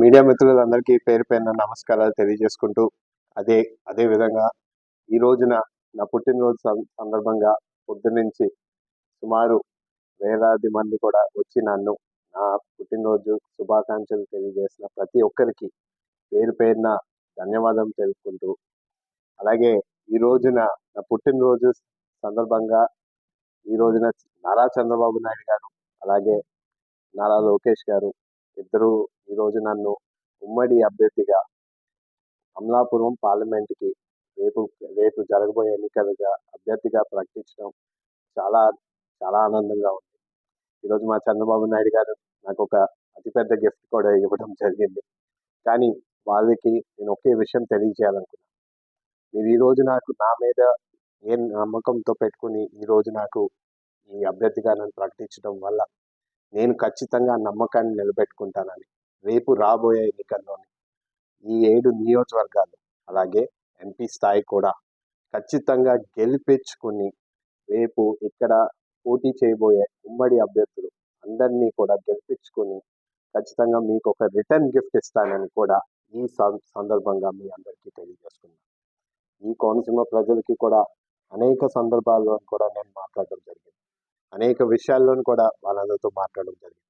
Media మిత్రులందరికీ పేరు పైన నమస్కారాలు తెలియజేసుకుంటూ అదే అదే విధంగా ఈ రోజున నా పుట్టినరోజు సందర్భంగా పొద్దున్నుంచి సుమారు వేలాది మంది కూడా వచ్చి నన్ను నా పుట్టినరోజు శుభాకాంక్షలు తెలియజేసిన ప్రతి ఒక్కరికి పేరు పేరున ధన్యవాదం తెలుపుకుంటూ అలాగే ఈ రోజున నా పుట్టినరోజు సందర్భంగా ఈ రోజున నారా చంద్రబాబు నాయుడు గారు అలాగే నారా లోకేష్ గారు ఇద్దరు ఈరోజు నన్ను ఉమ్మడి అభ్యర్థిగా అమలాపురం పార్లమెంట్కి రేపు రేపు జరగబోయే ఎన్నికలుగా అభ్యర్థిగా ప్రకటించడం చాలా చాలా ఆనందంగా ఉంది. ఈరోజు మా చంద్రబాబు నాయుడు గారు నాకు ఒక అతిపెద్ద గిఫ్ట్ కూడా ఇవ్వడం జరిగింది. కానీ వాళ్ళకి నేను ఒకే విషయం తెలియజేయాలనుకున్నాను మీరు ఈరోజు నాకు నా మీద ఏ నమ్మకంతో పెట్టుకుని ఈరోజు నాకు ఈ అభ్యర్థిగా నన్ను ప్రకటించడం వల్ల నేను ఖచ్చితంగా నమ్మకాన్ని నిలబెట్టుకుంటానని రేపు రాబోయే ఎన్నికల్లోని ఈ ఏడు నియోజకవర్గాలు అలాగే ఎంపీ స్థాయి కూడా ఖచ్చితంగా గెలిపించుకుని రేపు ఇక్కడ పోటీ చేయబోయే ఉమ్మడి అభ్యర్థులు అందరినీ కూడా గెలిపించుకుని ఖచ్చితంగా మీకు ఒక రిటర్న్ గిఫ్ట్ ఇస్తానని కూడా ఈ సందర్భంగా మీ అందరికీ తెలియజేస్తున్నాను ఈ కోనసీమ ప్రజలకి కూడా అనేక సందర్భాల్లో కూడా నేను మాట్లాడడం జరిగింది. అనేక విషయాల్లోనూ కూడా వాళ్ళందరితో మాట్లాడడం జరిగింది.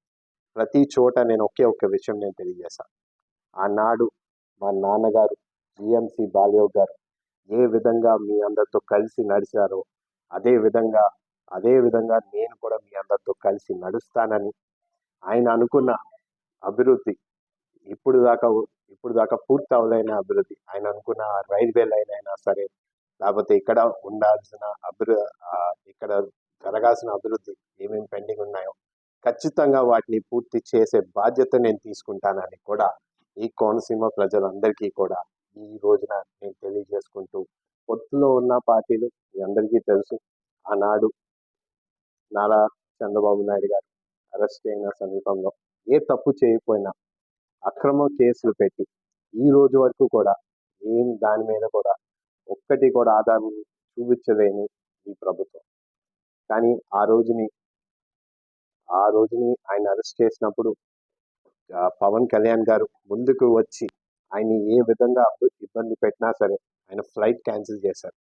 ప్రతి చోట నేను ఒకే ఒక్క విషయం నేను తెలియజేశాను ఆనాడు మా నాన్నగారు జిఎంసి బాలయోగ్ గారు ఏ విధంగా మీ అందరితో కలిసి నడిచారో అదే విధంగా అదే విధంగా నేను కూడా మీ అందరితో కలిసి నడుస్తానని ఆయన అనుకున్న అభివృద్ధి ఇప్పుడు దాకా ఇప్పుడు దాకా పూర్తి అవలైన అభివృద్ధి ఆయన అనుకున్న రైల్వే లైన్ అయినా సరే లేకపోతే ఇక్కడ ఉండాల్సిన అభివృద్ధి ఇక్కడ జరగాల్సిన అభివృద్ధి ఏమేమి పెండింగ్ ఉన్నాయో ఖచ్చితంగా వాటిని పూర్తి చేసే బాధ్యత నేను తీసుకుంటానని కూడా ఈ కోనసీమ ప్రజలందరికీ కూడా ఈ రోజున నేను తెలియజేసుకుంటూ పొత్తులో ఉన్న పార్టీలు మీ అందరికీ తెలుసు. ఆనాడు నారా చంద్రబాబు నాయుడు గారు అరెస్ట్ అయిన సమీపంలో ఏ తప్పు చేయకపోయినా అక్రమ కేసులు పెట్టి ఈ రోజు వరకు కూడా ఏం దాని మీద కూడా ఒక్కటి కూడా ఆధారం చూపించలేని ఈ ప్రభుత్వం. కానీ ఆ రోజుని ఆ రోజుని ఆయన అరెస్ట్ చేసినప్పుడు పవన్ కళ్యాణ్ గారు ముందుకు వచ్చి ఆయన ఏ విధంగా ఇబ్బంది పెట్టినా సరే ఆయన ఫ్లైట్ క్యాన్సిల్ చేశారు.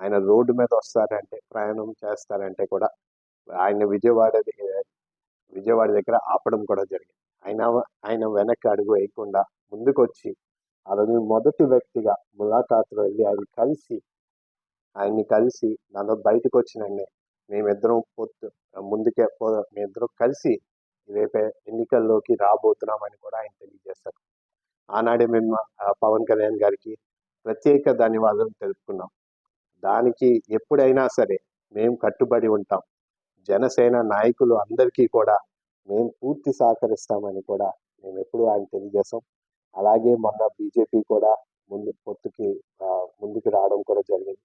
ఆయన రోడ్డు మీద వస్తారంటే ప్రయాణం చేస్తారంటే కూడా ఆయన విజయవాడ విజయవాడ దగ్గర ఆపడం కూడా జరిగింది. ఆయన ఆయన వెనక్కి అడుగు వేయకుండా ముందుకు వచ్చి ఆ రోజు మొదటి వ్యక్తిగా ములాఖాతులో వెళ్ళి ఆయన కలిసి ఆయన్ని కలిసి నన్ను బయటకు వచ్చినండి మేమిద్దరం పొత్తు ముందుకే పో మేమిద్దరం కలిసి రేపే ఎన్నికల్లోకి రాబోతున్నామని కూడా ఆయన తెలియజేశారు ఆనాడే మేము పవన్ కళ్యాణ్ గారికి ప్రత్యేక ధన్యవాదాలు తెలుపుకున్నాం. దానికి ఎప్పుడైనా సరే మేము కట్టుబడి ఉంటాం. జనసేన నాయకులు అందరికీ కూడా మేము పూర్తి సహకరిస్తామని కూడా మేము ఎప్పుడూ ఆయన తెలియజేస్తాం. అలాగే మొన్న బీజేపీ కూడా ముందు పొత్తుకి ముందుకు రావడం కూడా జరిగింది.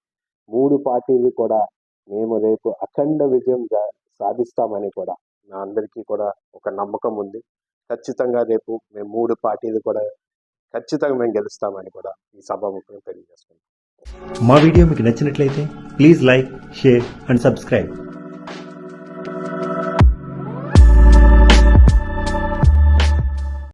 మూడు పార్టీలు కూడా మేము రేపు అఖండ విజయం సాధిస్తామని కూడా నా అందరికీ కూడా ఒక నమ్మకం ఉంది. ఖచ్చితంగా రేపు మేము మూడు పార్టీలు కూడా ఖచ్చితంగా మేము గెలుస్తామని కూడా ఈ సభాముఖం తెలియజేసుకుంటాం మా వీడియో మీకు నచ్చినట్లయితే please like share and subscribe.